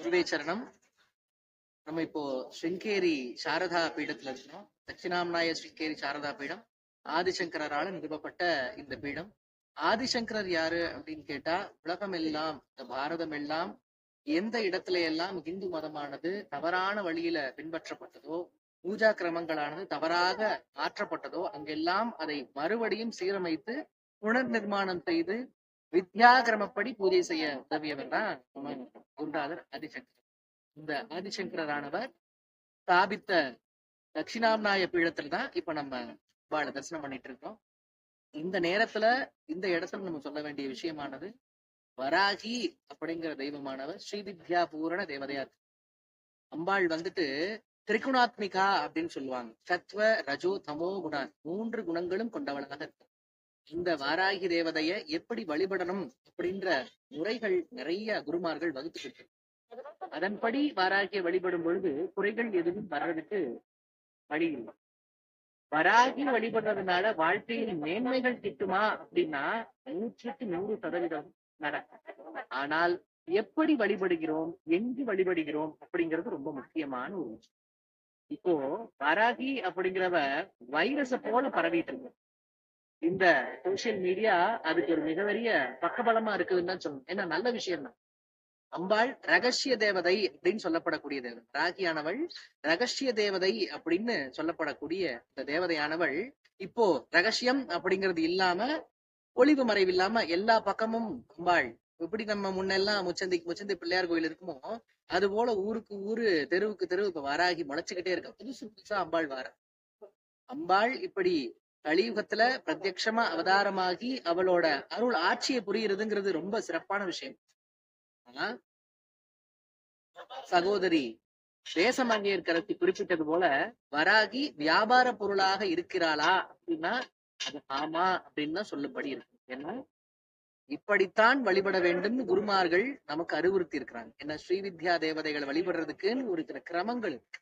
குருவே சரணம் நம்ம இப்போ ஸ்ருங்கேரி சாரதா பீடத்துல இருக்கிறோம் தட்சிணாம்நாய ஸ்ருங்கேரி சாரதா பீடம். ஆதிசங்கரால நிறுவப்பட்ட இந்த பீடம். ஆதிசங்கரர் யாரு அப்படின்னு கேட்டா உலகம் எல்லாம் இந்த பாரதம் எல்லாம் எந்த இடத்துல எல்லாம் இந்து மதமானது தவறான வழியில பின்பற்றப்பட்டதோ பூஜா கிரமங்களானது தவறாக மாற்றப்பட்டதோ அங்கெல்லாம் அதை மறுபடியும் சீரமைத்து புனர் நிர்மாணம் செய்து வித்யாகிரமப்படி பூஜை செய்ய உதவியவர் தான் குருநாதர் ஆதிசங்கர். இந்த ஆதிசங்கரானவர் ஸ்தாபித்த தட்சிணாம்நாய பீடத்துல தான் இப்ப நம்ம பால தரிசனம் பண்ணிட்டு இருக்கோம். இந்த நேரத்துல இந்த இடத்துல நம்ம சொல்ல வேண்டிய விஷயமானது வராகி அப்படிங்கிற தெய்வமானவர் ஸ்ரீவித்யா பூரண தேவதையா இருக்கு அம்பாள் வந்துட்டு திரிகுணாத்மிகா அப்படின்னு சொல்லுவாங்க. சத்வ ரஜோ தமோ குணான் மூன்று குணங்களும் கொண்டவளாக இருக்கு. இந்த வாராகி தேவதைய எப்படி வழிபடணும் அப்படின்ற முறைகள் நிறைய குருமார்கள் வகுத்துக்கிட்டு அதன்படி வாராகிய வழிபடும் பொழுது குறைகள் எதுவும் வர்றதுக்கு வழி இல்லை. வராகி வழிபடுறதுனால வாழ்க்கையில் மேன்மைகள் கிட்டுமா அப்படின்னா நூற்றுக்கு நூறு சதவீதம் நடக்கும். ஆனால் எப்படி வழிபடுகிறோம் எங்கு வழிபடுகிறோம் அப்படிங்கிறது ரொம்ப முக்கியமான ஒரு விஷயம். இப்போ வராகி அப்படிங்கிறவ வைரஸ போல பரவிட்டு இருக்கு. இந்த சோசியல் மீடியா அதுக்கு ஒரு மிகப்பெரிய பக்கபலமா இருக்குதுன்னு தான் சொல்லணும். ஏன்னா நல்ல விஷயம் தான். அம்பாள் ரகசிய தேவதை அப்படின்னு சொல்லப்படக்கூடிய தேவதை ராகியானவள் ரகசிய தேவதை அப்படின்னு சொல்லப்படக்கூடிய இந்த தேவதையானவள் இப்போ ரகசியம் அப்படிங்கிறது இல்லாம ஒளிவு மறைவு இல்லாம எல்லா பக்கமும் அம்பாள். எப்படி நம்ம முன்னெல்லாம் முச்சந்தி முச்சந்தி பிள்ளையார் கோயில் இருக்குமோ அது போல ஊருக்கு ஊரு தெருவுக்கு தெருவு இப்ப வாராகி முளைச்சுக்கிட்டே இருக்கும். புதுசு புதுசா அம்பாள் வார. அம்பாள் இப்படி கலியுகத்துல பிரத்யக்ஷமா அவதாரமாகி அவளோட அருள் ஆட்சியை புரியுறதுங்கிறது ரொம்ப சிறப்பான விஷயம். ஆனா சகோதரி தேசமங்கையர் கருத்து குறிப்பிட்டது போல வராகி வியாபார பொருளாக இருக்கிறாளா அப்படின்னா அது ஆமா அப்படின்னு தான் சொல்லும்படி இருக்கு. ஏன்னா இப்படித்தான் வழிபட வேண்டும் குருமார்கள் நமக்கு அறிவுறுத்தி இருக்கிறாங்க. என்ன ஸ்ரீவித்யா தேவதைகளை வழிபடுறதுக்குன்னு ஒரு சில கிரமங்கள் இருக்கு.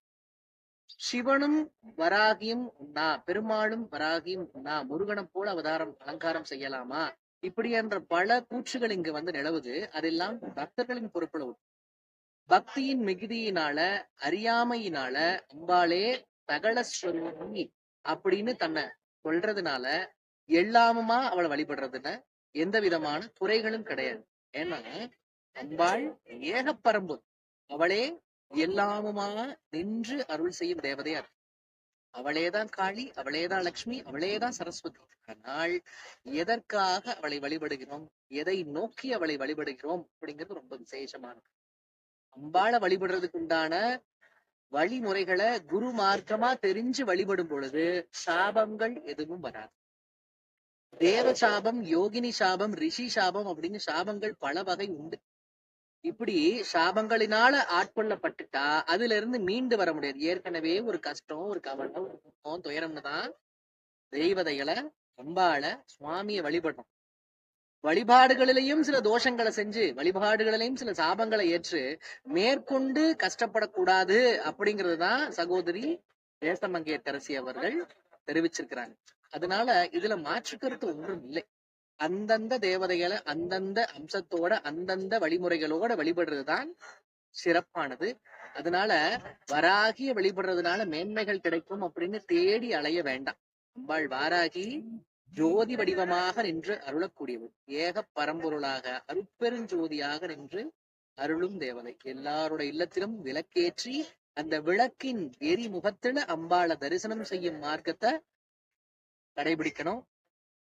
சிவனும் வராகியும் உண்ணா பெருமாளும் வராகியும் உண்ணா முருகனம் போல அவதாரம் அலங்காரம் செய்யலாமா? இப்படி என்ற பல கூற்றுகள் இங்கு வந்து நிலவுது. அதெல்லாம் பக்தர்களின் பொறுப்புல பக்தியின் மிகுதியினால அறியாமையினால அம்பாளே தகலஸ்வரூபி அப்படின்னு தன்னை சொல்றதுனால எல்லாமுமா அவளை வழிபடுறதுல எந்த விதமான குறைகளும் கிடையாது. ஏன்னா அம்பாள் ஏகப்பரம்பு. அவளே எல்லாமுமா நின்று அருள் செய்யும் தேவதையா அவளேதான் காளி அவளேதான் லக்ஷ்மி அவளேதான் சரஸ்வதி. ஆனால் எதற்காக அவளை வழிபடுகிறோம்? எதை நோக்கி அவளை வழிபடுகிறோம்? அப்படிங்கிறது ரொம்ப விசேஷமானது அம்பாளை வழிபடுறதுக்கு உண்டான வழிமுறைகளை குரு மார்க்கமா தெரிஞ்சு வழிபடும் பொழுது சாபங்கள் எதுவும் வராது. தேவ சாபம் யோகினி சாபம் ரிஷி சாபம் அப்படின்னு சாபங்கள் பல வகை உண்டு. இப்படி சாபங்களினால ஆட்கொள்ளப்பட்டுட்டா அதுல இருந்து மீண்டு வர முடியாது. ஏற்கனவே ஒரு கஷ்டம் ஒரு கவலை ஒரு துக்கம் துயரம்னு தான் தெய்வதைகளை அம்பால சுவாமியை வழிபடணும். வழிபாடுகளிலையும் சில தோஷங்களை செஞ்சு வழிபாடுகளிலையும் சில சாபங்களை ஏற்று மேற்கொண்டு கஷ்டப்படக்கூடாது அப்படிங்கிறது தான் சகோதரி தேசமங்கையரசி அவர்கள் தெரிவிச்சிருக்கிறாங்க. அதனால இதுல மாற்று கருத்து ஒன்றும் இல்லை. அந்தந்த தேவதைகளை அந்தந்த அம்சத்தோட அந்தந்த வழிமுறைகளோட வழிபடுறதுதான் சிறப்பானது. அதனால வராகிய வழிபடுறதுனால மேன்மைகள் கிடைக்கும் அப்படின்னு தேடி அலைய வேண்டாம். அம்பாள் வாராகி ஜோதி வடிவமாக நின்று அருளக்கூடியவள். ஏக பரம்பொருளாக அருட்பெருஞ்சோதியாக நின்று அருளும் தேவதை. எல்லாரோட இல்லத்திலும் விளக்கேற்றி அந்த விளக்கின் எரி முகத்துல அம்பாளை தரிசனம் செய்யும் மார்க்கத்தை கடைபிடிக்கணும்.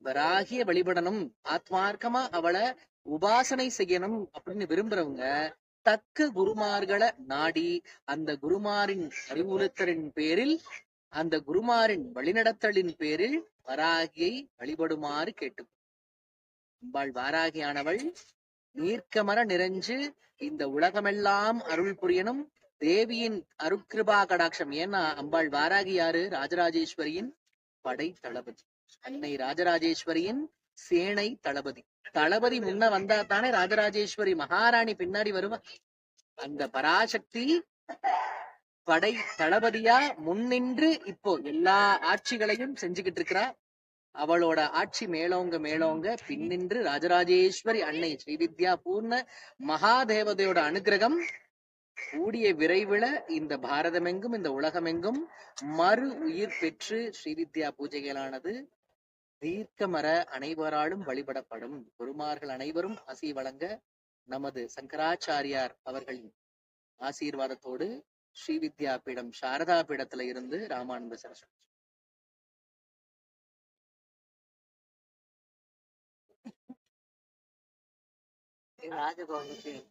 வராகிய வழிபடணும் ஆத்மார்க்கமா அவளை உபாசனை செய்யணும் அப்படின்னு விரும்புறவங்க தக்க குருமார்களை நாடி அந்த குருமாரின் அறிவுறுத்தலின் பேரில் அந்த குருமாரின் வழிநடத்தலின் பேரில் வராகியை வழிபடுமாறு கேட்டு அம்பாள் வாராகியானவள் நீர்க்கமர நிறைஞ்சு இந்த உலகமெல்லாம் அருள் புரியணும். தேவியின் அருக்கிருபா கடாட்சம். ஏன்னா அம்பாள் வாராகி யாரு? ராஜராஜேஸ்வரியின் படை தளபதி அன்னை ராஜராஜேஸ்வரியின் சேனை தளபதி. தளபதி முன்ன வந்தா தானே ராஜராஜேஸ்வரி மகாராணி பின்னாடி வருவா. அந்த பராசக்தி படை தளபதியா முன்னின்று இப்போ எல்லா ஆட்சிகளையும் செஞ்சுக்கிட்டு இருக்கிறா. அவளோட ஆட்சி மேலோங்க மேலோங்க பின்னின்று ராஜராஜேஸ்வரி அன்னை ஸ்ரீவித்யா பூர்ண மகாதேவதையோட அனுகிரகம் கூடிய விரைவில் இந்த பாரதமெங்கும் இந்த உலகமெங்கும் மறு உயிர் பெற்று ஸ்ரீவித்யா பூஜைகளானது தீர்க்கமர அனைவராலும் வழிபடப்படும் குருமார்கள் அனைவரும் அசி வழங்க நமது சங்கராச்சாரியார் அவர்களின் ஆசீர்வாதத்தோடு ஸ்ரீ வித்யா பீடம் சாரதா பீடத்துல இருந்து ராமானந்த சரஸ்வதி. ராஜகோபுரத்தில்